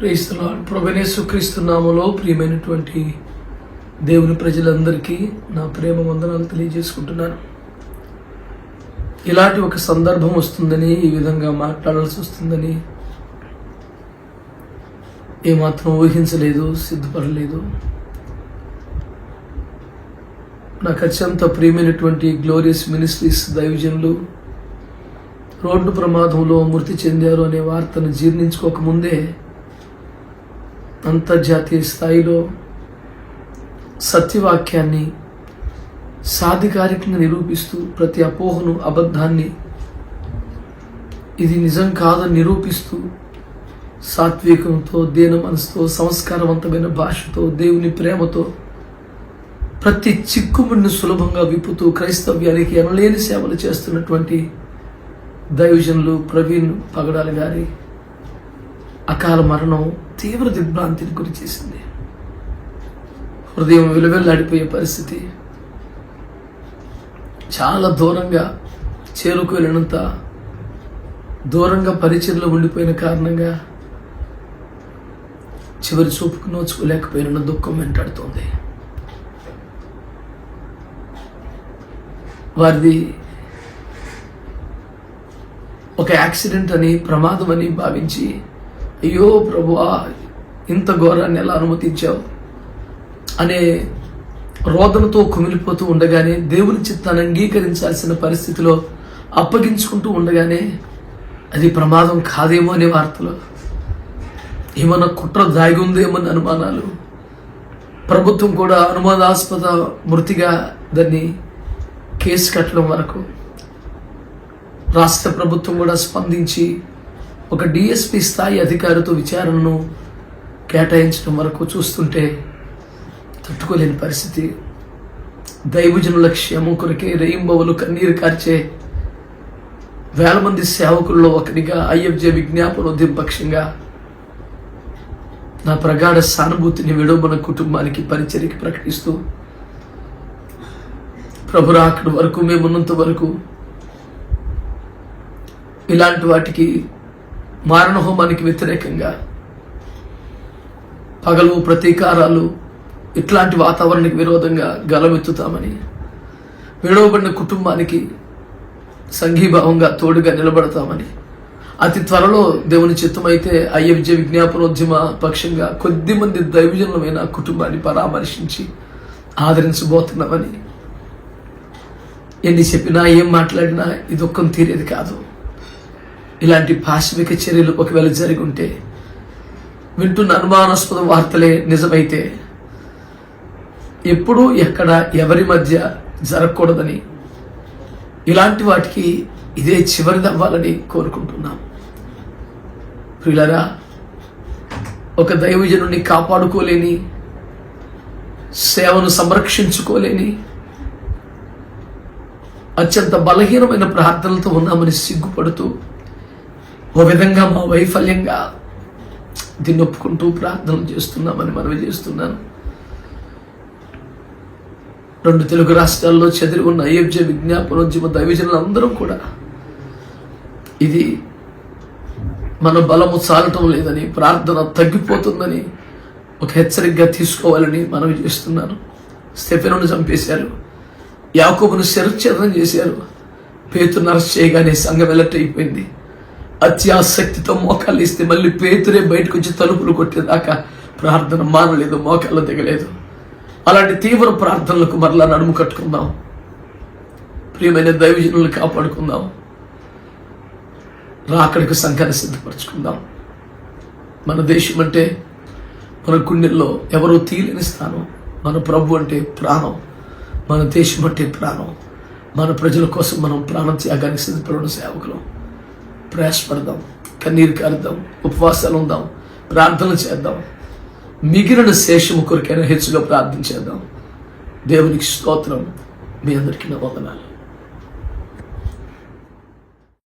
క్రీస్తునాడు ప్రభునేసు క్రీస్తునామలో ప్రియమైనటువంటి దేవుని ప్రజలందరికీ నా ప్రేమ వందనాలు తెలియజేసుకుంటున్నాను. ఇలాంటి ఒక సందర్భం వస్తుందని ఈ విధంగా మాట్లాడాల్సి వస్తుందని ఏమాత్రం ఊహించలేదు సిద్ధపడలేదు. నాకు అత్యంత ప్రియమైనటువంటి గ్లోరియస్ మినిస్ట్రీస్ దైవజనులు రోడ్డు ప్రమాదంలో మృతి చెందారు అనే వార్తను జీర్ణించుకోకముందే అంతర్జాతీయ స్థాయిలో సత్యవాక్యాన్ని సాధికారికంగా నిరూపిస్తూ ప్రతి అపోహను అబద్ధాన్ని ఇది నిజం కాదని నిరూపిస్తూ సాత్వికంతో దీన మనసుతో సంస్కారవంతమైన భాషతో దేవుని ప్రేమతో ప్రతి చిక్కుముడిని సులభంగా విప్పుతూ క్రైస్తవ్యానికి ఎనలేని సేవలు చేస్తున్నటువంటి దైవజనులు ప్రవీణ్ పగడాలి గారి అకాల మరణం తీవ్ర దిగ్భ్రాంతిని గురి చేసింది హృదయం విలువెల్లాడిపోయే పరిస్థితి. చాలా దూరంగా చేరుకు వెళ్ళినంత దూరంగా పరిచయలో ఉండిపోయిన కారణంగా చివరి చూపుకు నోచుకోలేకపోయిన దుఃఖం వెంటాడుతోంది. వారిది ఒక యాక్సిడెంట్ అని ప్రమాదం అని భావించి అయ్యో ప్రభువా ఇంత ఘోరాన్ని ఎలా అనుమతించావు? అనే రోదనతో కుమిలిపోతూ ఉండగానే దేవుని చిత్తాన్ని అంగీకరించాల్సిన పరిస్థితిలో అప్పగించుకుంటూ ఉండగానే అది ప్రమాదం కాదేమో అనే వార్తలు. ఏమన్నా కుట్ర దాగి ఉందేమన్న అనుమానాలు. ప్రభుత్వం కూడా అనుమానాస్పద మృతిగా దాన్ని కేసు కట్టడం వరకు రాష్ట్ర ప్రభుత్వం కూడా స్పందించి ఒక డిఎస్పి స్థాయి అధికారితో విచారణను కేటాయించడం వరకు చూస్తుంటే తట్టుకోలేని పరిస్థితి. దైవజనుల క్షేమం కొరకే రెయింబవలు కన్నీరు కార్చే వేల మంది సేవకుల్లో ఒకరిగా ఐఎఫ్జే విజ్ఞాపనోద్యమ పక్షంగా నా ప్రగాఢ సానుభూతిని విడోబన కుటుంబానికి పరిచర్యకి ప్రకటిస్తూ ప్రభు రాకడి వరకు మేమున్నంత వరకు ఇలాంటి వాటికి మారణ హోమానికి వ్యతిరేకంగా పగలు ప్రతీకారాలు ఇట్లాంటి వాతావరణానికి విరోధంగా గలమెత్తుతామని విడవబడిన కుటుంబానికి సంఘీభావంగా తోడుగా నిలబడతామని అతి త్వరలో దేవుని చిత్తమైతే ఐఎఫ్జే విజ్ఞాపనోద్యమ పక్షంగా కొద్ది మంది దైవజనులమైన కుటుంబాన్ని పరామర్శించి ఆదరించబోతున్నామని. ఎన్ని చెప్పినా ఏం మాట్లాడినా ఇది ఒక్కం తీరేది కాదు. ఇలాంటి పాశవిక చర్యలు ఒకవేళ జరిగి ఉంటే వింటున్న అనుమానాస్పద వార్తలే నిజమైతే ఎప్పుడు ఎక్కడ ఎవరి మధ్య జరగకూడదని ఇలాంటి వాటికి ఇదే చివరిదవ్వాలని కోరుకుంటున్నాం. ప్రియులరా ఒక దైవజనుని కాపాడుకోలేని సేవను సంరక్షించుకోలేని అత్యంత బలహీనమైన ప్రార్థనలతో ఉన్నామని సిగ్గుపడుతూ ఓ విధంగా మా వైఫల్యంగా దీన్ని ఒప్పుకుంటూ ప్రార్థన చేస్తున్నామని మనవి చేస్తున్నాను. రెండు తెలుగు రాష్ట్రాల్లో చెదిరి ఉన్న అయోధ్య విజ్ఞాపనోద్యమ దైవజనులందరం కూడా ఇది మన బలము చాలటం లేదని ప్రార్థన తగ్గిపోతుందని ఒక హెచ్చరికగా తీసుకోవాలని మనవి చేస్తున్నాను. స్టెఫెను చంపేశారు యాకోబును శరచ్ఛేదనం చేశారు పేతు నరస్ చేయగానే సంఘం ఎలర్ట్ అయిపోయింది. అత్యాసక్తితో మోకాళ్ళు ఇస్తే మళ్ళీ పేతురే బయటకు వచ్చి తలుపులు కొట్టేదాకా ప్రార్థన మానలేదు మోకాళ్ళు దిగలేదు. అలాంటి తీవ్ర ప్రార్థనలకు మరలా నడుము కట్టుకుందాం. ప్రియమైన దైవజనులను కాపాడుకుందాం. రాకడికి సంఘాన్ని సిద్ధపరచుకుందాం. మన దేశం అంటే మన గుండెల్లో ఎవరో తీయలేని స్థానం. మన ప్రభు అంటే ప్రాణం. మన దేశం అంటే ప్రాణం. మన ప్రజల కోసం మనం ప్రాణం త్యాగానికి సిద్ధపడిన సేవకులం. ప్రయాసపడదాం కన్నీరు కారుద్దాం ఉపవాసాలు ఉందాం ప్రార్థనలు చేద్దాం. మిగిలిన శేషము కొరకైనా హెచ్చుగా ప్రార్థన చేద్దాం. దేవునికి స్తోత్రం. మీ అందరికీ నా వందనాలు.